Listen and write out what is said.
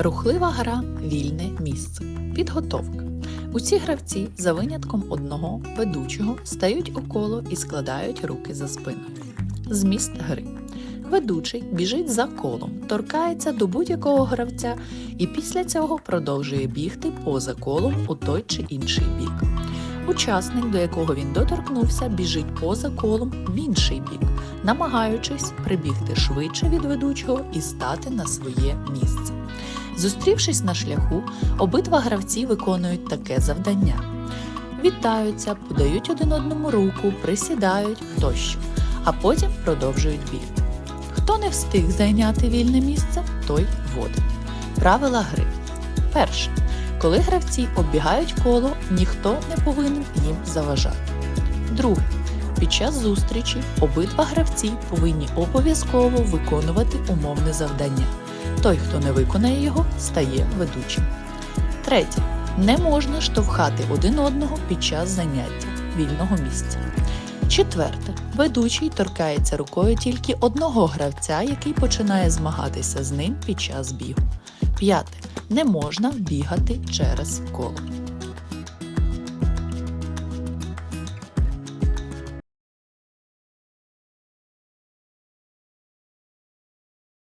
Рухлива гра вільне місце. Підготовка. Усі гравці, за винятком одного ведучого, стають у коло і складають руки за спиною. Зміст гри. Ведучий біжить за колом, торкається до будь-якого гравця і після цього продовжує бігти поза колом у той чи інший бік. Учасник, до якого він доторкнувся, біжить поза колом в інший бік, намагаючись прибігти швидше від ведучого і стати на своє місце. Зустрівшись на шляху, обидва гравці виконують таке завдання: вітаються, подають один одному руку, присідають тощо, а потім продовжують бігти. Хто не встиг зайняти вільне місце, той водить. Правила гри. Перше. Коли гравці оббігають коло, ніхто не повинен їм заважати. Друге. Під час зустрічі обидва гравці повинні обов'язково виконувати умовне завдання. Той, хто не виконає його, стає ведучим. Третє. Не можна штовхати один одного під час заняття вільного місця. Четверте. Ведучий торкається рукою тільки одного гравця, який починає змагатися з ним під час бігу. П'яте. Не можна бігати через коло.